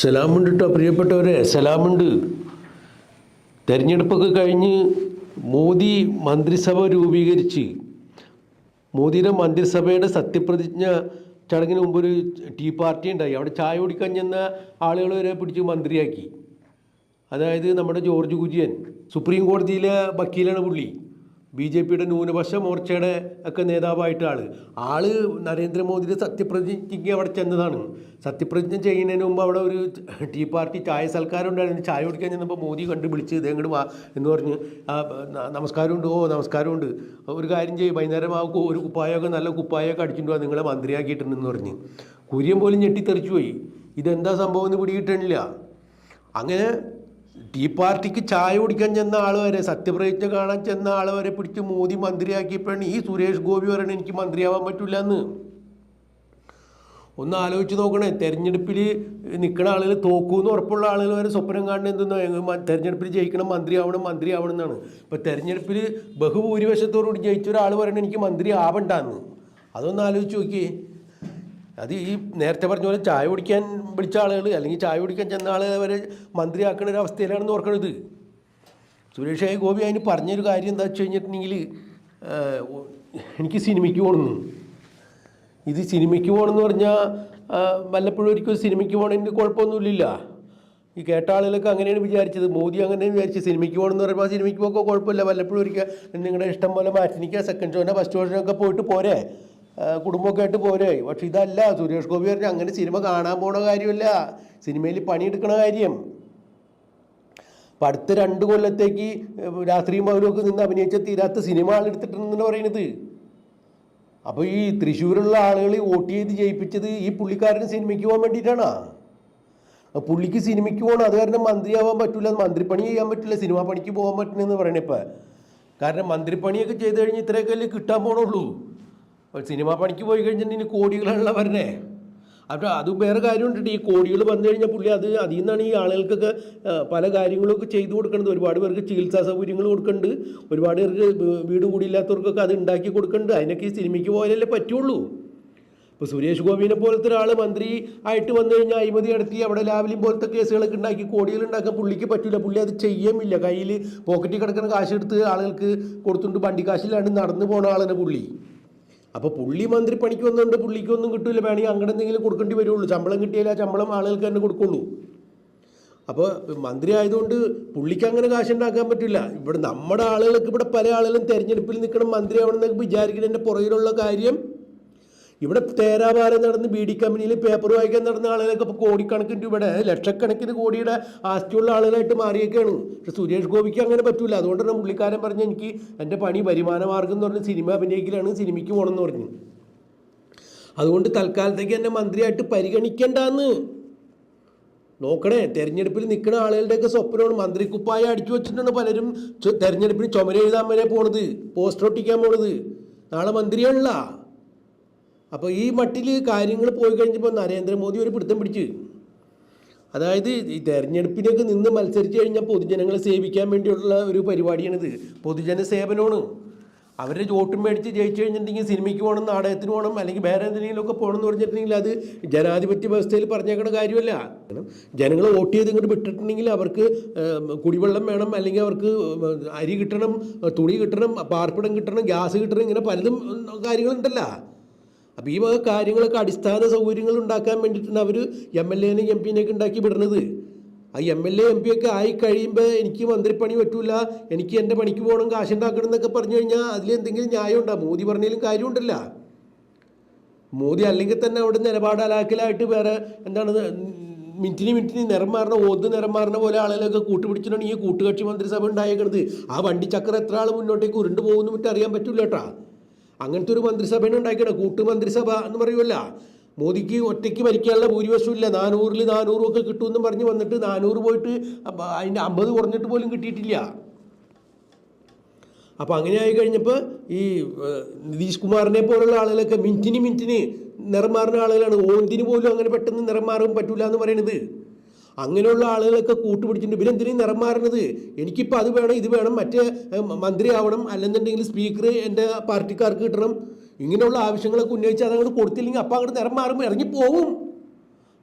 സലാമുണ്ട് കേട്ടോ പ്രിയപ്പെട്ടവരെ സലാമുണ്ട്. തെരഞ്ഞെടുപ്പൊക്കെ കഴിഞ്ഞ് മോദി മന്ത്രിസഭ രൂപീകരിച്ച്. മോദിയുടെ മന്ത്രിസഭയുടെ സത്യപ്രതിജ്ഞ ചടങ്ങിന് മുമ്പ് ഒരു ടീ പാർട്ടി ഉണ്ടായി. അവിടെ ചായ കുടിക്കാൻ ചെന്ന ആളുകൾ വരെ പിടിച്ച് മന്ത്രിയാക്കി. അതായത് നമ്മുടെ ജോർജ് കുര്യൻ സുപ്രീം കോടതിയിലെ വക്കീലാണ് പുള്ളി. ബി ജെ പിയുടെ ന്യൂനപക്ഷ മോർച്ചയുടെ ഒക്കെ നേതാവായിട്ട് ആൾ ആൾ നരേന്ദ്രമോദിയുടെ സത്യപ്രതിജ്ഞയ്ക്ക് അവിടെ ചെന്നതാണ്. സത്യപ്രതിജ്ഞ ചെയ്യുന്നതിന് മുമ്പ് അവിടെ ഒരു ടീ പാർട്ടി ചായ സൽക്കാരം ഉണ്ടായിരുന്നു ചായ കുടിക്കാൻ ചെന്നപ്പോൾ മോദി കണ്ട് വിളിച്ച് വാ എന്ന് പറഞ്ഞ് "ആ, ന- നമസ്കാരമുണ്ട് ഓ നമസ്കാരമുണ്ട്. ഒരു കാര്യം ചെയ്യും വൈകുന്നേരം ആ ഒരു കുപ്പായമൊക്കെ നല്ല കുപ്പായമൊക്കെ അടിച്ചിട്ട് വാ നിങ്ങളെ മന്ത്രിയാക്കിയിട്ടുണ്ടെന്ന് പറഞ്ഞ്. കുര്യൻ പോലും ഞെട്ടിത്തെറിച്ചു പോയി. ഇതെന്താ സംഭവം എന്ന് പിടിയിട്ടില്ല അങ്ങനെ ടീ പാർട്ടിക്ക് ചായ കുടിക്കാൻ ചെന്ന ആൾ വരെ സത്യപ്രതിജ്ഞ കാണാൻ ചെന്ന ആൾ വരെ പിടിച്ച് മോദി മന്ത്രിയാക്കിയപ്പോഴാണ് ഈ സുരേഷ് ഗോപി പറയണ എനിക്ക് മന്ത്രിയാവാൻ പറ്റില്ല എന്ന് ഒന്ന് ആലോചിച്ച് നോക്കണേ തെരഞ്ഞെടുപ്പിൽ നിൽക്കുന്ന ആളുകൾ തോക്കൂന്ന് ഉറപ്പുള്ള ആളുകൾ വരെ സ്വപ്നം കാണുന്നത് എന്തെന്നാ? തെരഞ്ഞെടുപ്പിൽ ജയിക്കണം മന്ത്രിയാവണം മന്ത്രിയാവണം എന്നാണ് ഇപ്പോൾ തെരഞ്ഞെടുപ്പിൽ ബഹുഭൂരിപക്ഷത്തോടുകൂടി ജയിച്ച ഒരാൾ പറയണ എനിക്ക് മന്ത്രി ആവണ്ടെന്ന് അതൊന്ന് ആലോചിച്ച് നോക്കിയേ. അത് ഈ നേരത്തെ പറഞ്ഞ പോലെ ചായ കുടിക്കാൻ വിളിച്ച ആളുകൾ അല്ലെങ്കിൽ ചായ കുടിക്കാൻ ചെന്ന ആളുകൾ വരെ മന്ത്രിയാക്കുന്ന ഒരു അവസ്ഥയിലാണെന്ന് ഓർക്കണത് സുരേഷ് ഐ ഗോപി അതിന് പറഞ്ഞൊരു കാര്യം എന്താ വെച്ച് കഴിഞ്ഞിട്ടുണ്ടെങ്കിൽ എനിക്ക് സിനിമയ്ക്ക് പോകണമെന്ന് ഇത് സിനിമയ്ക്ക് പോകണമെന്ന് പറഞ്ഞാൽ വല്ലപ്പോഴും ഒരിക്കലും സിനിമയ്ക്ക് പോകണമെങ്കിൽ കുഴപ്പമൊന്നുമില്ല ഈ കേട്ട ആളുകളൊക്കെ അങ്ങനെയാണ് വിചാരിച്ചത്. മോദി അങ്ങനെ വിചാരിച്ചത്. സിനിമയ്ക്ക് പോകണമെന്ന് പറയുമ്പോൾ സിനിമയ്ക്ക് പോകുമ്പോൾ കുഴപ്പമില്ല. വല്ലപ്പോഴും ഒരിക്കൽ നിങ്ങളുടെ ഇഷ്ടം പോലെ മാറ്റിനിക്കുക സെക്കൻഡ് ഷോനെ ഫസ്റ്റ് ഷോനൊക്കെ പോയിട്ട് പോരെ. കുടുംബമൊക്കെ ആയിട്ട് പോരെ. പക്ഷെ ഇതല്ല സുരേഷ് ഗോപി പറഞ്ഞ അങ്ങനെ സിനിമ കാണാൻ പോണ കാര്യമല്ല. സിനിമയിൽ പണിയെടുക്കണ കാര്യം. അപ്പം അടുത്ത രണ്ട് കൊല്ലത്തേക്ക് രാത്രിയും പൗരമൊക്കെ നിന്ന് അഭിനയിച്ച തീരാത്ത സിനിമ ആളെടുത്തിട്ടുണ്ടെന്ന് പറയുന്നത് അപ്പോൾ ഈ തൃശ്ശൂരുള്ള ആളുകൾ വോട്ട് ചെയ്ത് ജയിപ്പിച്ചത് ഈ പുള്ളിക്കാരന് സിനിമയ്ക്ക് പോകാൻ വേണ്ടിയിട്ടാണോ? പുള്ളിക്ക് സിനിമയ്ക്ക് പോകണം അത് കാരണം മന്ത്രിയാവാൻ പറ്റില്ല മന്ത്രിപ്പണി ചെയ്യാൻ പറ്റില്ല സിനിമാ പണിക്ക് പോകാൻ പറ്റില്ലെന്ന് പറയണേ ഇപ്പം. കാരണം മന്ത്രിപ്പണിയൊക്കെ ചെയ്ത് കഴിഞ്ഞ് ഇത്രയൊക്കെ അല്ലേ കിട്ടാൻ പോണുള്ളൂ. അപ്പോൾ സിനിമ പണിക്ക് പോയി കഴിഞ്ഞിട്ടുണ്ടെങ്കിൽ കോടികളുള്ള വരണേ. അപ്പോൾ അത് വേറെ കാര്യമുണ്ട് ഈ കോടികൾ വന്നു കഴിഞ്ഞാൽ പുള്ളി അത് അതിൽ നിന്നാണ് ഈ ആളുകൾക്കൊക്കെ പല കാര്യങ്ങളൊക്കെ ചെയ്തു കൊടുക്കുന്നത് ഒരുപാട് പേർക്ക് ചികിത്സാ സൗകര്യങ്ങൾ കൊടുക്കുന്നുണ്ട് ഒരുപാട് പേർക്ക് വീട് കൂടിയില്ലാത്തവർക്കൊക്കെ അത് ഉണ്ടാക്കി കൊടുക്കുന്നുണ്ട് അതിനൊക്കെ ഈ സിനിമയ്ക്ക് പോയാലല്ലേ പറ്റുള്ളൂ. ഇപ്പോൾ സുരേഷ് ഗോപിനെ പോലത്തെ ഒരാൾ മന്ത്രി ആയിട്ട് വന്നു കഴിഞ്ഞാൽ അഴിമതി നടത്തി അവിടെ ലാവലിയും പോലത്തെ കേസുകളൊക്കെ ഉണ്ടാക്കി കോടികൾ ഉണ്ടാക്കാൻ പുള്ളിക്ക് പറ്റില്ല പുള്ളി അത് ചെയ്യുമില്ല. കയ്യിൽ പോക്കറ്റിൽ കിടക്കുന്ന കാശ് എടുത്ത് ആളുകൾക്ക് കൊടുത്തുകൊണ്ട് വണ്ടി കാശിലാണ് നടന്നു പോണ ആളാണ് പുള്ളി. അപ്പോൾ പുള്ളി മന്ത്രി പണിക്ക് വന്നുകൊണ്ട് പുള്ളിക്കൊന്നും കിട്ടില്ല വേണമെങ്കിൽ അങ്ങനെ എന്തെങ്കിലും കൊടുക്കേണ്ടി വരുള്ളൂ. ശമ്പളം കിട്ടിയാൽ ആ ശമ്പളം ആളുകൾക്ക് തന്നെ കൊടുക്കുള്ളൂ. അപ്പോൾ മന്ത്രി ആയതുകൊണ്ട് പുള്ളിക്ക് അങ്ങനെ കാശുണ്ടാക്കാൻ പറ്റില്ല. ഇവിടെ നമ്മുടെ ആളുകൾക്ക് ഇവിടെ പല ആളുകളും തെരഞ്ഞെടുപ്പിൽ നിൽക്കണം മന്ത്രിയാവണമെന്നൊക്കെ വിചാരിക്കുന്നതിന്റെ പുറകിലുള്ള കാര്യം ഇവിടെ തേരാപാലം നടന്ന് ബി ഡി കമ്പനിയിൽ പേപ്പർ വായിക്കാൻ നടന്ന ആളുകളൊക്കെ ഇപ്പോൾ കോടിക്കണക്കിന് രൂപയുടെ ലക്ഷക്കണക്കിന് കോടിയുടെ ആസ്തിയുള്ള ആളുകളായിട്ട് മാറിയൊക്കെയാണ് പക്ഷെ സുരേഷ് ഗോപിക്ക് അങ്ങനെ പറ്റൂല. തന്നെ പുള്ളിക്കാരൻ പറഞ്ഞ എനിക്ക് എന്റെ പണി വരുമാന മാർഗം എന്ന് പറഞ്ഞ് സിനിമ അഭിനയിക്കലാണ് സിനിമയ്ക്ക് പോകണമെന്ന് പറഞ്ഞു. അതുകൊണ്ട് തൽക്കാലത്തേക്ക് എന്നെ മന്ത്രിയായിട്ട് പരിഗണിക്കണ്ടെന്ന്. നോക്കണേ തെരഞ്ഞെടുപ്പിൽ നിൽക്കുന്ന ആളുകളുടെയൊക്കെ സ്വപ്നമാണ്. മന്ത്രി കുപ്പായ അടിച്ചു വെച്ചിട്ടാണ് പലരും തെരഞ്ഞെടുപ്പിന് ചുമരെഴുതാൻ വരെ പോണത് പോസ്റ്റർ ഒട്ടിക്കാൻ പോണത്. നാളെ മന്ത്രിയാണല്ല. അപ്പോൾ ഈ മട്ടിൽ കാര്യങ്ങൾ പോയി കഴിഞ്ഞപ്പോൾ നരേന്ദ്രമോദി ഒരു പിടുത്തം പിടിച്ച്. അതായത് ഈ തെരഞ്ഞെടുപ്പിനൊക്കെ നിന്ന് മത്സരിച്ച് കഴിഞ്ഞാൽ പൊതുജനങ്ങളെ സേവിക്കാൻ വേണ്ടിയുള്ള ഒരു പരിപാടിയാണിത്. പൊതുജന സേവനമാണ്. അവരുടെ ചോട്ടും മേടിച്ച് ജയിച്ചു കഴിഞ്ഞിട്ടുണ്ടെങ്കിൽ സിനിമയ്ക്ക് പോകണം നാടകത്തിന് പോകണം അല്ലെങ്കിൽ വേറെ എന്തെങ്കിലുമൊക്കെ പോകണം എന്ന് പറഞ്ഞിട്ടുണ്ടെങ്കിൽ അത് ജനാധിപത്യ വ്യവസ്ഥയിൽ പറഞ്ഞേക്കണ കാര്യമല്ല. ജനങ്ങൾ വോട്ട് ചെയ്ത് ഇങ്ങോട്ട് വിട്ടിട്ടുണ്ടെങ്കിൽ അവർക്ക് കുടിവെള്ളം വേണം അല്ലെങ്കിൽ അവർക്ക് അരി കിട്ടണം തുണി കിട്ടണം പാർപ്പിടം കിട്ടണം ഗ്യാസ് കിട്ടണം ഇങ്ങനെ പലതും കാര്യങ്ങളുണ്ടല്ലോ. അപ്പോൾ ഈ വക കാര്യങ്ങളൊക്കെ അടിസ്ഥാന സൗകര്യങ്ങൾ ഉണ്ടാക്കാൻ വേണ്ടിയിട്ടാണ് അവർ എം എൽ എനെ എം പിനെയൊക്കെ ഉണ്ടാക്കി വിടുന്നത്. ആ M L A M P ഒക്കെ ആയി കഴിയുമ്പോൾ എനിക്ക് മന്ത്രിപ്പണി പറ്റൂല എനിക്ക് എന്റെ പണിക്ക് പോകണം കാശുണ്ടാക്കണം എന്നൊക്കെ പറഞ്ഞു കഴിഞ്ഞാൽ അതിൽ എന്തെങ്കിലും ന്യായം ഉണ്ടോ? മോദി പറഞ്ഞാലും കാര്യമുണ്ടല്ല മോദി അല്ലെങ്കിൽ തന്നെ അവിടെ നിലപാട് അലാക്കലായിട്ട് വേറെ എന്താണ് മിനിറ്റിന് മിനിറ്റിന് നിറം മാറണ ഓത് നിറം മാറണ പോലെ ആളുകളൊക്കെ കൂട്ടുപിടിച്ചിട്ടുണ്ടെങ്കിൽ ഈ കൂട്ടുകക്ഷി മന്ത്രിസഭ ഉണ്ടായേക്കണത്. ആ വണ്ടിച്ചക്രം എത്ര ആൾ മുന്നോട്ടേക്ക് ഉരുണ്ട് പോകുന്നു മറ്റും അറിയാൻ പറ്റൂല കേട്ടാ. അങ്ങനത്തെ ഒരു മന്ത്രിസഭയാണ് ഉണ്ടാക്കിയത് കൂട്ടുമന്ത്രിസഭ എന്ന് പറയുമല്ല മോദിക്ക് ഒറ്റയ്ക്ക് ഭരിക്കാനുള്ള ഭൂരിപക്ഷം ഇല്ല നാനൂറിൽ നാനൂറും ഒക്കെ കിട്ടുമെന്നും പറഞ്ഞ് വന്നിട്ട് നാനൂറ് പോയിട്ട് അതിന്റെ അമ്പത് കുറഞ്ഞിട്ട് പോലും കിട്ടിയിട്ടില്ല. അപ്പോൾ അങ്ങനെ ആയി കഴിഞ്ഞപ്പോൾ ഈ നിതീഷ് കുമാറിനെ പോലുള്ള ആളുകളൊക്കെ മിനിറ്റിന് മിനിറ്റിന് നിറം മാറുന്ന ആളുകളാണ്. ഓന്തിന് പോലും അങ്ങനെ പെട്ടെന്ന് നിറം മാറാൻ പറ്റൂല എന്ന് പറയുന്നത് അങ്ങനെയുള്ള ആളുകളൊക്കെ കൂട്ടുപിടിച്ചിട്ടുണ്ട്. എന്തിനും നിറം മാറുന്നത്? എനിക്കിപ്പോൾ അത് വേണം ഇത് വേണം മറ്റേ ഏഹ്, മന്ത്രി ആവണം അല്ലെന്നുണ്ടെങ്കിൽ സ്പീക്കർ എന്റെ പാർട്ടിക്കാർക്ക് കിട്ടണം. ഇങ്ങനെയുള്ള ആവശ്യങ്ങളൊക്കെ ഉന്നയിച്ച് അതങ്ങോട്ട് കൊടുത്തില്ലെങ്കിൽ അപ്പം അങ്ങോട്ട് നിറം മാറുമ്പോൾ ഇറങ്ങിപ്പോവും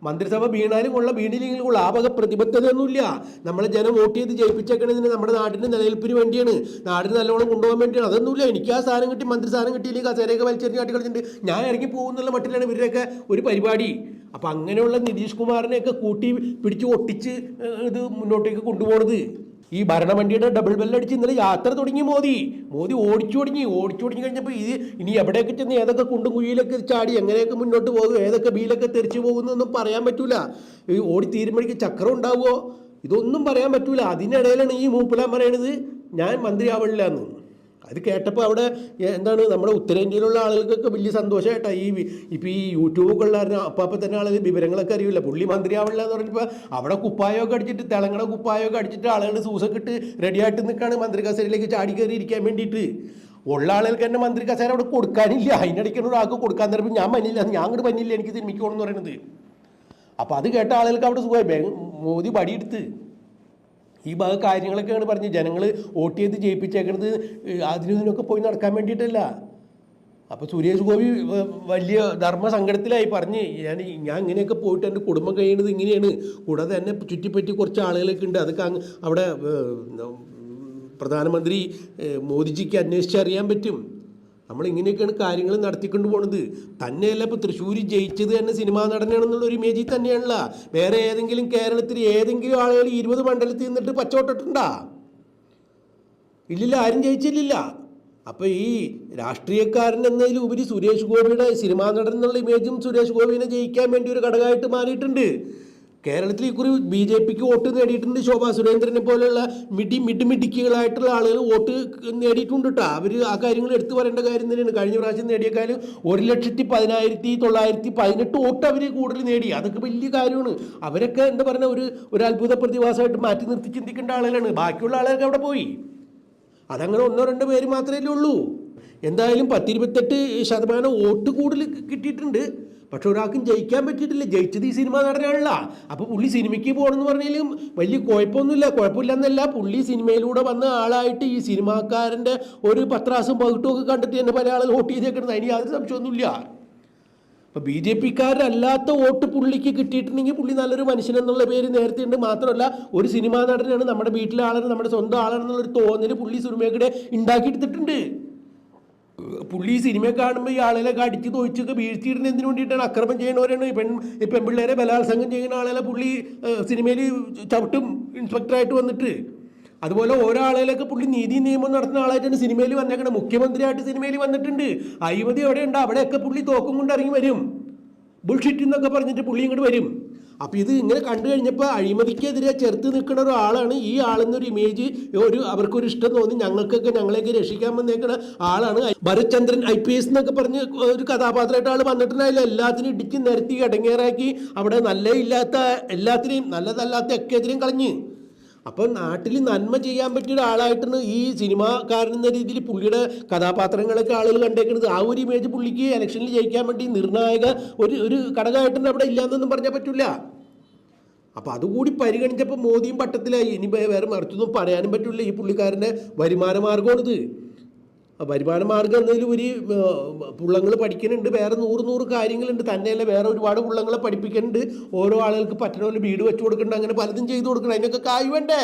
മന്ത്രിസഭ വീണാലും കൊള്ള വീണില്ലെങ്കിലും കൊള്ള. ആ വക പ്രതിബദ്ധതയൊന്നുമില്ല നമ്മളെ ജനം വോട്ട് ചെയ്ത് ജയിപ്പിച്ചേക്കണതിന് നമ്മുടെ നാടിന്റെ നിലനിൽപ്പിന് വേണ്ടിയാണ്. നാടിന് നല്ലോണം കൊണ്ടുപോകാൻ വേണ്ടിയാണ്. അതൊന്നുമില്ല. എനിക്ക് ആ സാധനം കിട്ടി മന്ത്രി സാധനം കിട്ടിയില്ലെങ്കിൽ കസേരയൊക്കെ വലിച്ചെറിഞ്ഞ് കാട്ടി കളിച്ചിട്ടുണ്ട് ഞാൻ ഇറങ്ങി പോകുന്നുള്ള മട്ടിലാണ് ഇവരുടെയൊക്കെ ഒരു പരിപാടി. അപ്പം അങ്ങനെയുള്ള നിതീഷ് കുമാറിനെയൊക്കെ കൂട്ടി പിടിച്ച് ഒട്ടിച്ച് ഇത് മുന്നോട്ടേക്ക് കൊണ്ടുപോകണത് ഈ ഭരണവണ്ടിയുടെ ഡബിൾ ബെല്ലടിച്ച് ഇന്നലെ യാത്ര തുടങ്ങി മോദി. മോദി ഓടിച്ചു തുടങ്ങി. ഓടിച്ചു തുടങ്ങി കഴിഞ്ഞപ്പോൾ ഇത് ഇനി എവിടെയൊക്കെ ചെന്ന് ഏതൊക്കെ കുണ്ടും കുഴിയിലൊക്കെ ചാടി എങ്ങനെയൊക്കെ മുന്നോട്ട് പോകും ഏതൊക്കെ ബീലൊക്കെ തെറിച്ച് പോകുന്നൊന്നും പറയാൻ പറ്റൂല. ഈ ഓടി തീരുമ്പോഴേക്ക് ചക്രം ഉണ്ടാവുമോ ഇതൊന്നും പറയാൻ പറ്റൂല. അതിനിടയിലാണ് ഈ മൂപ്പിലാൻ പറയണത് ഞാൻ മന്ത്രിയാവണില്ല എന്ന്. അത് കേട്ടപ്പോൾ അവിടെ എന്താണ് നമ്മുടെ ഉത്തരേന്ത്യയിലുള്ള ആളുകൾക്കൊക്കെ വലിയ സന്തോഷമായിട്ടാണ് ഈ ഇപ്പോൾ ഇപ്പം ഈ യൂട്യൂബൊക്കെ ഉള്ള അപ്പം അപ്പം തന്നെ ആളുകൾ വിവരങ്ങളൊക്കെ അറിയില്ല പുള്ളി മന്ത്രിയാവില്ല എന്ന് പറഞ്ഞപ്പോൾ അവിടെ കുപ്പായമൊക്കെ അടിച്ചിട്ട് തിളങ്ങണ കുപ്പായമൊക്കെ അടിച്ചിട്ട് ആളുകൾ സൂസൊക്കെ ഇട്ട് റെഡിയായിട്ട് നിൽക്കുകയാണ് മന്ത്രി കസേരയിലേക്ക് ചാടി കയറി ഇരിക്കാൻ വേണ്ടിയിട്ട്. ഉള്ള ആളുകൾക്ക് തന്നെ മന്ത്രി കസേര അവിടെ കൊടുക്കാനില്ല. അതിനിടയ്ക്കാണ് ഒരാൾക്ക് കൊടുക്കാൻ തരുമ്പോൾ ഞാൻ പനിയില്ല ഞാൻ അങ്ങോട്ട് പനിയില്ല എനിക്ക് തിരുമിക്കണമെന്ന് പറയുന്നത്. അപ്പോൾ അത് കേട്ട ആളുകൾക്ക് അവിടെ സുഖമായി. മോദി പടിയെടുത്ത്. ഈ ഭാഗ കാര്യങ്ങളൊക്കെയാണ് പറഞ്ഞത്. ജനങ്ങൾ വോട്ട് ചെയ്ത് ജയിപ്പിച്ചേക്കുന്നത് അതിനും ഇതിനൊക്കെ പോയി നടക്കാൻ വേണ്ടിയിട്ടല്ല. അപ്പോൾ സുരേഷ് ഗോപി വലിയ ധർമ്മ സങ്കടത്തിലായി പറഞ്ഞ് ഞാൻ ഞാൻ ഇങ്ങനെയൊക്കെ പോയിട്ട് എന്റെ കുടുംബം കഴിയുന്നത് ഇങ്ങനെയാണ്. കൂടാതെ എന്നെ ചുറ്റിപ്പറ്റി കുറച്ച് ആളുകളൊക്കെ ഉണ്ട്. അതൊക്കെ അവിടെ പ്രധാനമന്ത്രി മോദിജിക്ക് അന്വേഷിച്ചറിയാൻ പറ്റും. നമ്മൾ ഇങ്ങനെയൊക്കെയാണ് കാര്യങ്ങൾ നടത്തിക്കൊണ്ട് പോണത്. തന്നെയല്ല ഇപ്പോൾ തൃശ്ശൂർ ജയിച്ചത് തന്നെ സിനിമാ നടനാണെന്നുള്ള ഒരു ഇമേജിൽ തന്നെയാണല്ല. വേറെ ഏതെങ്കിലും കേരളത്തിൽ ഏതെങ്കിലും ആളുകൾ ഇരുപത് മണ്ഡലത്തിൽ നിന്നിട്ട് പച്ചവട്ടിട്ടുണ്ടാ? ഇല്ലില്ല ആരും ജയിച്ചില്ലില്ല. അപ്പോൾ ഈ രാഷ്ട്രീയക്കാരൻ എന്നതിലുപരി സുരേഷ് ഗോപിയുടെ സിനിമാ നടൻ എന്നുള്ള ഇമേജും സുരേഷ് ഗോപിനെ ജയിക്കാൻ വേണ്ടി ഒരു ഘടകമായിട്ട് മാറിയിട്ടുണ്ട്. കേരളത്തിൽ ഇക്കുറി ബി ജെ പിക്ക് വോട്ട് നേടിയിട്ടുണ്ട് ശോഭാ സുരേന്ദ്രനെ പോലെയുള്ള മിടി മിടുമിടുക്കികളായിട്ടുള്ള ആളുകൾ വോട്ട് നേടിയിട്ടുണ്ട് കേട്ടോ അവർ ആ കാര്യങ്ങൾ എടുത്തു പറയേണ്ട കാര്യം തന്നെയാണ്. കഴിഞ്ഞ പ്രാവശ്യം നേടിയേക്കാളും ഒരു ലക്ഷത്തി പതിനായിരത്തി തൊള്ളായിരത്തി പതിനെട്ട് വോട്ട് അവർ കൂടുതൽ നേടി. അതൊക്കെ വലിയ കാര്യമാണ്. അവരൊക്കെ എന്താ പറയുക ഒരു ഒരു അത്ഭുത പ്രതിഭാസമായിട്ട് മാറ്റി നിർത്തി ചിന്തിക്കേണ്ട ആളുകളാണ്. ബാക്കിയുള്ള ആളുകൾക്ക് അവിടെ പോയി? അതങ്ങനെ ഒന്നോ രണ്ടോ പേര് മാത്രമേ ഉള്ളൂ. എന്തായാലും പത്തിരുപത്തെട്ട് ശതമാനം വോട്ട് കൂടുതൽ കിട്ടിയിട്ടുണ്ട്. പക്ഷെ ഒരാൾക്കും ജയിക്കാൻ പറ്റിയിട്ടില്ല. ജയിച്ചത് ഈ സിനിമ നടനാണല്ല. അപ്പോൾ പുള്ളി സിനിമയ്ക്ക് പോകണമെന്ന് പറഞ്ഞാലും വലിയ കുഴപ്പമൊന്നുമില്ല. കുഴപ്പമില്ല എന്നല്ല പുള്ളി സിനിമയിലൂടെ വന്ന ആളായിട്ട് ഈ സിനിമാക്കാരന്റെ ഒരു പത്രാസും പകിട്ടും ഒക്കെ കണ്ടെത്തി എന്നെ പല ആളുകൾ വോട്ട് ചെയ്തേക്കുന്നത് അതിന് യാതൊരു സംശയമൊന്നുമില്ല. അപ്പോൾ ബി ജെ പിക്കാരല്ലാത്ത വോട്ട് പുള്ളിക്ക് കിട്ടിയിട്ടുണ്ടെങ്കിൽ പുള്ളി നല്ലൊരു മനുഷ്യൻ എന്നുള്ള പേര് നേരത്തെ ഉണ്ട്. മാത്രമല്ല ഒരു സിനിമാ നടനാണ് നമ്മുടെ വീട്ടിലെ ആളാണ് നമ്മുടെ സ്വന്തം ആളാണെന്നുള്ളൊരു തോന്നൽ പുള്ളി സിനിമയുടെ ഉണ്ടാക്കിയെടുത്തിട്ടുണ്ട്. പുള്ളി ഈ സിനിമ കാണുമ്പോൾ ഈ ആളുകളൊക്കെ അടിച്ച് തോച്ചൊക്കെ വീഴ്ത്തിയിടുന്ന എന്തിനു വേണ്ടിയിട്ടാണ് അക്രമം ചെയ്യണവരാണ് പെൺ ഈ പെൺപിള്ളേരെ ബലാത്സംഗം ചെയ്യുന്ന ആളുകളെ പുള്ളി സിനിമയിൽ ചവിട്ടും ഇൻസ്പെക്ടറായിട്ട് വന്നിട്ട്. അതുപോലെ ഓരോ ആളുകളൊക്കെ പുള്ളി നീതി നിയമം നടത്തുന്ന ആളായിട്ടാണ് സിനിമയിൽ വന്നേക്കണത് മുഖ്യമന്ത്രിയായിട്ട് സിനിമയിൽ വന്നിട്ടുണ്ട്. അഴിമതി എവിടെയുണ്ട്? അവിടെയൊക്കെ പുള്ളി തോക്കും കൊണ്ട് ഇറങ്ങി വരും. ബുൾഷിറ്റ് എന്നൊക്കെ പറഞ്ഞിട്ട് പുള്ളി ഇങ്ങോട്ട് വരും. അപ്പോൾ ഇത് ഇങ്ങനെ കണ്ടു കഴിഞ്ഞപ്പോൾ അഴിമതിക്കെതിരെ ചെറുത്ത് നിൽക്കുന്ന ഒരാളാണ് ഈ ആളെന്നൊരു ഇമേജ് ഒരു അവർക്കൊരു ഇഷ്ടം തോന്നി ഞങ്ങൾക്കൊക്കെ ഞങ്ങളെയൊക്കെ രക്ഷിക്കാൻ വന്നേക്കുന്ന ആളാണ്. Bharath Chandran I P S എന്നൊക്കെ പറഞ്ഞ് ഒരു കഥാപാത്രമായിട്ട് ആൾ വന്നിട്ടുണ്ടായില്ല. എല്ലാത്തിനും ഇടിച്ച് നിരത്തി ഇടങ്ങേറാക്കി. അവിടെ നല്ല ഇല്ലാത്ത എല്ലാത്തിനെയും നല്ലതല്ലാത്ത ഒക്കെ എതിരെയും കളഞ്ഞ്. അപ്പം നാട്ടിൽ നന്മ ചെയ്യാൻ പറ്റിയ ഒരാളായിട്ടാണ് ഈ സിനിമാക്കാരൻ എന്ന രീതിയിൽ പുള്ളിയുടെ കഥാപാത്രങ്ങളൊക്കെ ആളുകൾ കണ്ടേക്കുന്നത്. ആ ഒരു ഇമേജ് പുള്ളിക്ക് ഇലക്ഷനിൽ ജയിക്കാൻ വേണ്ടി നിർണായക ഒരു ഒരു ഘടകമായിട്ടാണ് അവിടെ ഇല്ലാന്നൊന്നും പറഞ്ഞാൽ പറ്റില്ല അപ്പോൾ അതുകൂടി പരിഗണിച്ചപ്പോൾ മോദിയും പട്ടത്തിലായി. ഇനി വേറെ മറിച്ചൊന്നും പറയാനും പറ്റില്ല ഈ പുള്ളിക്കാരന്റെ വരുമാന മാർഗമാണിത് വരുമാന മാർഗം ഒരു പുള്ളങ്ങൾ പഠിക്കുന്നുണ്ട്. വേറെ നൂറ് നൂറ് കാര്യങ്ങളുണ്ട്. തന്നെയല്ല വേറെ ഒരുപാട് പുള്ളങ്ങളെ പഠിപ്പിക്കുന്നുണ്ട്. ഓരോ ആളുകൾക്ക് പറ്റണ പോലെ വീട് വെച്ചു കൊടുക്കുന്നുണ്ട് അങ്ങനെ പലതും ചെയ്തു കൊടുക്കണം. അതിനൊക്കെ കായ് വേണ്ടേ?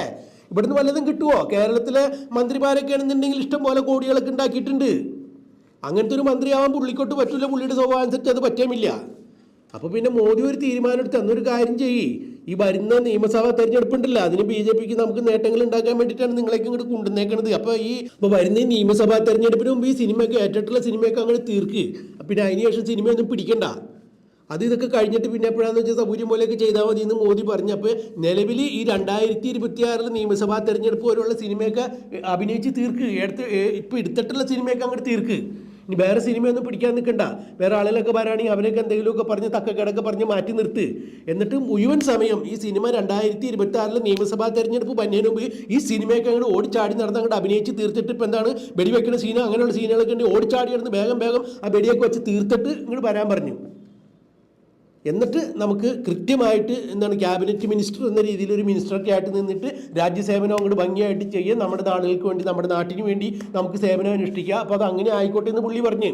ഇവിടുന്ന് വല്ലതും കിട്ടുമോ കേരളത്തിലെ മന്ത്രിമാരൊക്കെ ആണെന്നുണ്ടെങ്കിൽ ഇഷ്ടം പോലെ കോടികളൊക്കെ ഉണ്ടാക്കിയിട്ടുണ്ട്. അങ്ങനത്തെ ഒരു മന്ത്രിയാവാൻ പുള്ളിക്കോട്ട് പറ്റില്ല പുള്ളിയുടെ സ്വഭാവം അനുസരിച്ച് അത് പറ്റുമില്ല. അപ്പോൾ പിന്നെ മോദി ഒരു തീരുമാനം എടുത്ത് അന്നൊരു കാര്യം ചെയ്യ്. ഈ വരുന്ന നിയമസഭാ തെരഞ്ഞെടുപ്പുണ്ടല്ലോ അതിന് ബി ജെ പിക്ക് നമുക്ക് നേട്ടങ്ങൾ ഉണ്ടാക്കാൻ വേണ്ടിയിട്ടാണ് നിങ്ങളേക്ക് ഇങ്ങോട്ട് കൊണ്ടുവന്നേക്കണത്. അപ്പോൾ ഈ ഇപ്പോൾ വരുന്ന നിയമസഭാ തെരഞ്ഞെടുപ്പിന് മുമ്പ് ഈ സിനിമയൊക്കെ ഏറ്റിട്ടുള്ള സിനിമയൊക്കെ അങ്ങനെ തീർക്ക്. പിന്നെ ശേഷം സിനിമയൊന്നും പിടിക്കണ്ട. അത് ഇതൊക്കെ കഴിഞ്ഞിട്ട് പിന്നെ എപ്പോഴാന്ന് വെച്ചാൽ സൗകര്യം പോലെയൊക്കെ ചെയ്താൽ മതി എന്ന് മോദി പറഞ്ഞപ്പോൾ നിലവിൽ ഈ രണ്ടായിരത്തി ഇരുപത്തി നിയമസഭാ തെരഞ്ഞെടുപ്പ് പോലുള്ള സിനിമയൊക്കെ അഭിനയിച്ച് തീർക്ക്. എടുത്ത് ഇപ്പോൾ എടുത്തിട്ടുള്ള സിനിമയൊക്കെ അങ്ങോട്ട് തീർക്ക്. ഇനി വേറെ സിനിമയൊന്നും പിടിക്കാൻ നിൽക്കണ്ട. വേറെ ആളുകളൊക്കെ വരാണെങ്കിൽ അവരൊക്കെ എന്തെങ്കിലുമൊക്കെ പറഞ്ഞ് തക്കക്കിടക്ക് പറഞ്ഞ് മാറ്റി നിർത്ത്. എന്നിട്ട് മുഴുവൻ സമയം ഈ സിനിമ രണ്ടായിരത്തി ഇരുപത്തി ആറിലെ നിയമസഭാ തെരഞ്ഞെടുപ്പ് പന്നതിന് മുമ്പ് ഈ സിനിമയൊക്കെ അങ്ങോട്ട് ഓടിച്ചാടി നടന്ന് അങ്ങോട്ട് അഭിനയിച്ച് തീർത്തിട്ട് ഇപ്പം എന്താണ് വെടിവെക്കുന്ന സീനോ? അങ്ങനെയുള്ള സീനുകളൊക്കെ ഉണ്ട് ഓടിച്ചാടി നടന്ന് വേഗം വേഗം ആ വെടിയൊക്കെ വെച്ച് തീർത്തിട്ട് ഇങ്ങോട്ട് വരാൻ പറഞ്ഞു. എന്നിട്ട് നമുക്ക് കൃത്യമായിട്ട് എന്താണ് ക്യാബിനറ്റ് മിനിസ്റ്റർ എന്ന രീതിയിൽ ഒരു മിനിസ്റ്ററൊക്കെ ആയിട്ട് നിന്നിട്ട് രാജ്യസേവനം അങ്ങോട്ട് ഭംഗിയായിട്ട് ചെയ്യുക നമ്മുടെ നാടുകൾക്ക് വേണ്ടി നമ്മുടെ നാട്ടിന് വേണ്ടി നമുക്ക് സേവനം അനുഷ്ഠിക്കുക അപ്പോൾ അത് അങ്ങനെ ആയിക്കോട്ടെ എന്ന് പുള്ളി പറഞ്ഞു.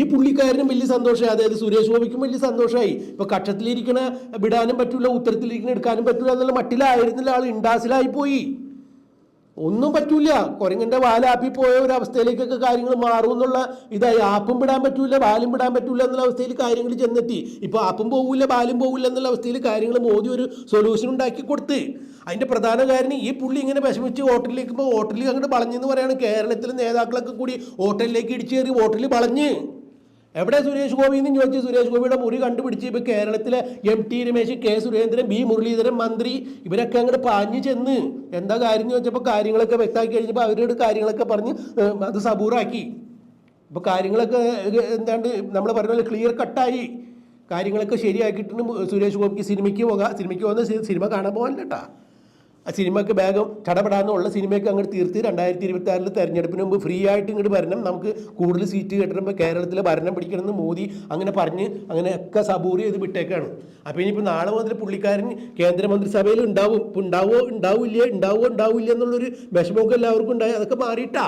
ഈ പുള്ളിക്കാരനും വലിയ സന്തോഷമായി. അതായത് സുരേഷ് ഗോപിക്കും വലിയ സന്തോഷമായി. ഇപ്പോൾ കക്ഷത്തിലിരിക്കണ വിടാനും പറ്റില്ല ഉത്തരത്തിലിരിക്കണ എടുക്കാനും പറ്റില്ല എന്നുള്ള മട്ടിലായിരുന്നില്ല ആൾ ഇൻഡാസിലായി പോയി. ഒന്നും പറ്റൂല. കുരങ്ങന്റെ വാലാപ്പി പോയ ഒരു അവസ്ഥയിലേക്കൊക്കെ കാര്യങ്ങൾ മാറും എന്നുള്ള ഇതായി ആപ്പും വിടാൻ പറ്റൂല വാലും വിടാൻ പറ്റൂല എന്നുള്ള അവസ്ഥയിൽ കാര്യങ്ങൾ ചെന്നെത്തി. ഇപ്പൊ ആപ്പും പോകില്ല വാലും പോകില്ല എന്നുള്ള അവസ്ഥയിൽ കാര്യങ്ങൾ മോദി ഒരു സൊല്യൂഷൻ ഉണ്ടാക്കി കൊടുത്ത്. അതിന്റെ പ്രധാന കാരണം ഈ പുള്ളി ഇങ്ങനെ വിഷമിച്ച് ഹോട്ടലിലേക്ക് ഇപ്പോൾ ഹോട്ടലിൽ അങ്ങോട്ട് വളഞ്ഞെന്ന് പറയുകയാണ് കേരളത്തിലെ നേതാക്കളൊക്കെ കൂടി ഹോട്ടലിലേക്ക് ഇടിച്ചു കയറി ഹോട്ടലിൽ വളഞ്ഞ്. എവിടെ സുരേഷ് ഗോപി എന്ന് ചോദിച്ചു സുരേഷ് ഗോപിയുടെ മുറി കണ്ടുപിടിച്ച് ഇപ്പൊ കേരളത്തിലെ M T Ramesh K Surendran B Muraleedharan മന്ത്രി ഇവരൊക്കെ അങ്ങോട്ട് പാഞ്ഞു ചെന്ന് എന്താ കാര്യം എന്ന് ചോദിച്ചപ്പോൾ കാര്യങ്ങളൊക്കെ വ്യക്തമാക്കി കഴിഞ്ഞപ്പോൾ അവരോട് കാര്യങ്ങളൊക്കെ പറഞ്ഞ് അത് സബൂറാക്കി. ഇപ്പൊ കാര്യങ്ങളൊക്കെ എന്താണ്ട് നമ്മൾ പറഞ്ഞ പോലെ ക്ലിയർ കട്ടായി കാര്യങ്ങളൊക്കെ ശരിയാക്കിയിട്ടുണ്ട് സുരേഷ് ഗോപിക്ക് സിനിമയ്ക്ക് പോകാം സിനിമയ്ക്ക് പോകുന്ന സിനിമ കാണാൻ പോകാനില്ല കേട്ടാ ആ സിനിമയ്ക്ക് വേഗം ചടപടാന്നുള്ള സിനിമയ്ക്ക് അങ്ങോട്ട് തീർത്ത് രണ്ടായിരത്തി ഇരുപത്തി ആറിൽ തെരഞ്ഞെടുപ്പിന് മുമ്പ് ഫ്രീ ആയിട്ട് ഇങ്ങോട്ട് വരണം. നമുക്ക് കൂടുതൽ സീറ്റ് കിട്ടണം കേരളത്തിൽ ഭരണം പിടിക്കണമെന്ന് മോദി അങ്ങനെ പറഞ്ഞ് അങ്ങനെ ഒക്കെ സബൂറി ചെയ്ത് വിട്ടേക്കാണ്. അപ്പോൾ ഇനിയിപ്പോൾ നാളെ മുതൽ പുള്ളിക്കാരൻ കേന്ദ്രമന്ത്രിസഭയിൽ ഉണ്ടാവും. ഇപ്പോൾ ഉണ്ടാവോ ഉണ്ടാവില്ല ഉണ്ടാവോ ഉണ്ടാവില്ല എന്നുള്ളൊരു വിഷമമൊക്കെ എല്ലാവർക്കും ഉണ്ടായി. അതൊക്കെ മാറിയിട്ടാ.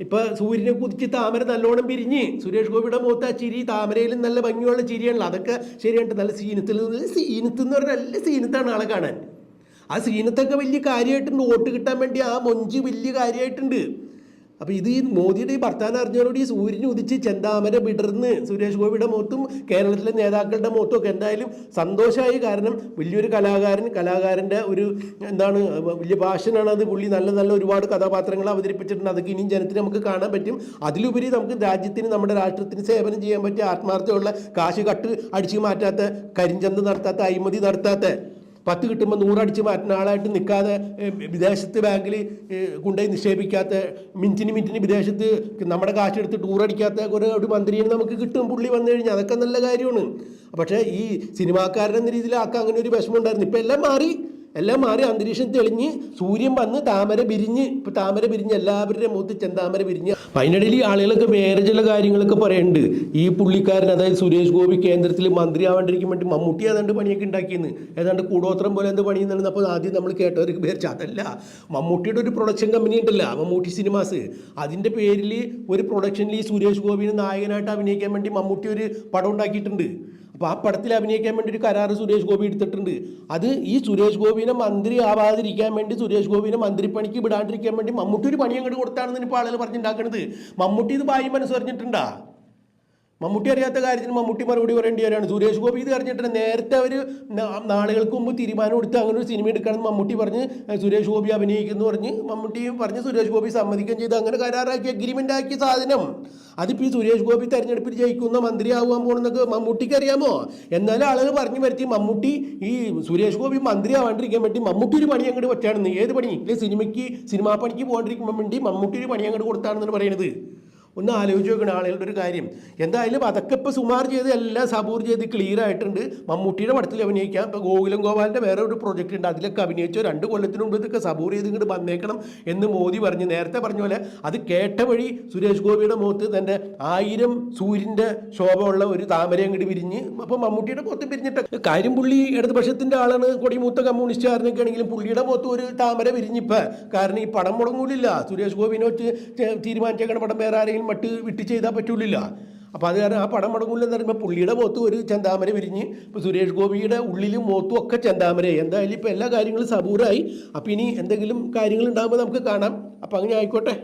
ഇപ്പൊ സൂര്യനെ കുതിച്ച് താമര നല്ലോണം പിരിഞ്ഞ് സുരേഷ് ഗോപിയുടെ മുഖത്ത് ആ ചിരി താമരയിലും നല്ല ഭംഗിയുള്ള ചിരിയാണല്ലോ. അതൊക്കെ ശരിയാണ് നല്ല സീനത്തിൽ സീനത്ത് എന്ന് പറഞ്ഞാൽ നല്ല സീനത്താണ് ആളെ കാണാൻ. ആ സീനത്തൊക്കെ വലിയ കാര്യമായിട്ടുണ്ട്. വോട്ട് കിട്ടാൻ വേണ്ടി ആ മൊഞ്ച് വലിയ കാര്യമായിട്ടുണ്ട്. അപ്പോൾ ഇത് ഈ മോദിയുടെ ഈ ഭർത്താൻ അറിഞ്ഞവരോട് ഈ സൂര്യൻ ഉദിച്ച് ചെന്താമര വിടർന്ന് സുരേഷ് ഗോപിയുടെ മുഖത്തും കേരളത്തിലെ നേതാക്കളുടെ മുഖത്തും ഒക്കെ എന്തായാലും സന്തോഷമായി. കാരണം വലിയൊരു കലാകാരൻ കലാകാരന്റെ ഒരു എന്താണ് വലിയ ഭാഷനാണ് അത്. പുള്ളി നല്ല നല്ല ഒരുപാട് കഥാപാത്രങ്ങൾ അവതരിപ്പിച്ചിട്ടുണ്ട്. അതൊക്കെ ഇനിയും ജനത്തിന് നമുക്ക് കാണാൻ പറ്റും. അതിലുപരി നമുക്ക് രാജ്യത്തിന് നമ്മുടെ രാഷ്ട്രത്തിന് സേവനം ചെയ്യാൻ പറ്റിയ ആത്മാർത്ഥമുള്ള കാശ് കട്ട് അടിച്ചു മാറ്റാത്ത കരിഞ്ചന്ത നടത്താത്ത അഴിമതി നടത്താത്ത പത്ത് കിട്ടുമ്പോൾ നൂറടിച്ച് മാറ്റുന്ന ആളായിട്ട് നിൽക്കാതെ വിദേശത്ത് ബാങ്കിൽ കൊണ്ടുപോയി നിക്ഷേപിക്കാത്ത മിനിറ്റിന് മിനിറ്റിന് വിദേശത്ത് നമ്മുടെ കാശ് എടുത്ത് ടൂർ അടിക്കാത്ത ഒരു ഒരു മന്ത്രിയെ നമുക്ക് കിട്ടും പുള്ളി വന്നു കഴിഞ്ഞാൽ അതൊക്കെ നല്ല കാര്യമാണ്. പക്ഷേ ഈ സിനിമാക്കാരൻ എന്ന രീതിയിലാക്കാൻ അങ്ങനെ ഒരു വിഷമം ഉണ്ടായിരുന്നു. ഇപ്പം എല്ലാം മാറി. എല്ലാം മാറി അന്തരീക്ഷം തെളിഞ്ഞ് സൂര്യൻ വന്ന് താമര പിരിഞ്ഞ് ഇപ്പം താമര പിരിഞ്ഞ് എല്ലാവരുടെയും മൂത്ത് ചെന്താമര പിരിഞ്ഞ്. അതിനിടയിൽ ആളുകളൊക്കെ വേറെ ചില കാര്യങ്ങളൊക്കെ പറയുന്നുണ്ട് ഈ പുള്ളിക്കാരൻ അതായത് സുരേഷ് ഗോപി കേന്ദ്രത്തിൽ മന്ത്രിയാവാണ്ടിരിക്കാൻ വേണ്ടി മമ്മൂട്ടി ഏതാണ്ട് പണിയൊക്കെ ഉണ്ടാക്കിയെന്ന്. ഏതാണ്ട് കൂടോത്രം പോലെ എന്ത് പണിയെന്നാണ് അപ്പോൾ ആദ്യം നമ്മൾ കേട്ടവർക്ക് പേർ അതല്ല മമ്മൂട്ടിയുടെ ഒരു പ്രൊഡക്ഷൻ കമ്പനി ഉണ്ടല്ല മമ്മൂട്ടി സിനിമാസ് അതിന്റെ പേരിൽ ഒരു പ്രൊഡക്ഷനിൽ ഈ സുരേഷ് ഗോപിനെ നായകനായിട്ട് അഭിനയിക്കാൻ വേണ്ടി മമ്മൂട്ടി ഒരു പടം ഉണ്ടാക്കിയിട്ടുണ്ട്. അപ്പോൾ ആ പടത്തിൽ അഭിനയിക്കാൻ വേണ്ടി ഒരു കരാറ് സുരേഷ് ഗോപി എടുത്തിട്ടുണ്ട്. അത് ഈ സുരേഷ് ഗോപിനെ മന്ത്രി ആവാതിരിക്കാൻ വേണ്ടി സുരേഷ് ഗോപിനെ മന്ത്രിപ്പണിക്ക് വിടാണ്ടിരിക്കാൻ വേണ്ടി മമ്മൂട്ടി ഒരു പണി അങ്ങോട്ട് കൊടുത്താണെന്ന് ഇപ്പോൾ ആളുകൾ പറഞ്ഞിട്ടുണ്ടാക്കണത്. മമ്മൂട്ടി ഇത് ബായി മനസ്സ് പറഞ്ഞിട്ടുണ്ടാ? മമ്മൂട്ടി അറിയാത്ത കാര്യത്തിന് മമ്മൂട്ടി മറുപടി പറയേണ്ടി വരികയാണ്. സുരേഷ് ഗോപി ഇത് അറിഞ്ഞിട്ടുണ്ട് നേരത്തെ അവർ നാളുകൾക്ക് മുമ്പ് തീരുമാനം എടുത്ത് അങ്ങനെ ഒരു സിനിമ എടുക്കണമെന്ന് മമ്മൂട്ടി പറഞ്ഞ് സുരേഷ് ഗോപി അഭിനയിക്കുന്നു പറഞ്ഞ് മമ്മൂട്ടി പറഞ്ഞ് സുരേഷ് ഗോപി സമ്മതിക്കുകയും ചെയ്ത്. അങ്ങനെ കരാറാക്കി അഗ്രിമെന്റ് ആക്കിയ സാധനം. അതിപ്പോൾ ഈ സുരേഷ് ഗോപി തെരഞ്ഞെടുപ്പിൽ ജയിക്കുന്ന മന്ത്രിയാവാൻ പോകണമെന്നൊക്കെ മമ്മൂട്ടിക്ക് അറിയാമോ? എന്നാലും ആളുകൾ പറഞ്ഞു വരുത്തി മമ്മൂട്ടി ഈ സുരേഷ് ഗോപി മന്ത്രിയാവാണ്ടിരിക്കാൻ വേണ്ടി മമ്മൂട്ടി ഒരു പണി അങ്ങോട്ട് പറ്റാണെന്ന് ഏത് പണി? സിനിമയ്ക്ക് സിനിമാ പണിക്ക് പോകാണ്ടിരിക്കുമ്പോൾ വേണ്ടി മമ്മൂട്ടി ഒരു പണി അങ്ങോട്ട് കൊടുത്താണെന്നാണ് പറയുന്നത് ഒന്ന് ആലോചിച്ച് നോക്കണം ആളുകളുടെ ഒരു കാര്യം. എന്തായാലും അതൊക്കെ ഇപ്പോൾ സുമാർ ചെയ്ത് എല്ലാം സബൂർ ചെയ്ത് ക്ലിയർ ആയിട്ടുണ്ട്. മമ്മൂട്ടിയുടെ പടത്തിൽ അഭിനയിക്കാം. ഇപ്പോൾ ഗോകുലം ഗോപാലിന്റെ വേറെ ഒരു പ്രോജക്റ്റ് ഉണ്ട്. അതിലൊക്കെ അഭിനയിച്ചോ രണ്ട് കൊല്ലത്തിന് മുമ്പ് ഇതൊക്കെ സബൂർ ചെയ്ത് ഇങ്ങോട്ട് വന്നേക്കണം എന്ന് മോദി പറഞ്ഞു. നേരത്തെ പറഞ്ഞ പോലെ അത് കേട്ട വഴി സുരേഷ് ഗോപിയുടെ മുഖത്ത് തന്റെ ആയിരം സൂര്യന്റെ ശോഭമുള്ള ഒരു താമര അങ്ങോട്ട് വിരിഞ്ഞ് അപ്പോൾ മമ്മൂട്ടിയുടെ മുഖത്ത് പിരിഞ്ഞിട്ട് കാര്യം പുള്ളി ഇടതുപക്ഷത്തിന്റെ ആളാണ്. കൊടിമൂത്ത കമ്മ്യൂണിസ്റ്റുകാരനൊക്കെ ആണെങ്കിലും പുള്ളിയുടെ മുഖത്ത് ഒരു താമര വിരിഞ്ഞിപ്പോൾ കാരണം ഈ പടം മുടങ്ങൂലില്ല. സുരേഷ് ഗോപിനെ വെച്ച് തീരുമാനിച്ചേക്കണ പടം വേറെ ആരെങ്കിലും മറ്റ് വിട്ട് ചെയ്താൽ പറ്റൂലില്ല. അപ്പോൾ അത് കാരണം ആ പടം എന്ന് പറയുമ്പോൾ പുള്ളിയുടെ മുഖത്ത് ഒരു ചന്താമര വിരിഞ്ഞ് ഇപ്പോൾ സുരേഷ് ഗോപിയുടെ ഉള്ളിലും മുഖത്തും ഒക്കെ ചെന്താമരയായി. എന്തായാലും ഇപ്പോൾ എല്ലാ കാര്യങ്ങളും സബൂറായി. അപ്പോൾ ഇനി എന്തെങ്കിലും കാര്യങ്ങൾ ഉണ്ടാകുമ്പോൾ നമുക്ക് കാണാം. അപ്പോൾ അങ്ങനെ ആയിക്കോട്ടെ.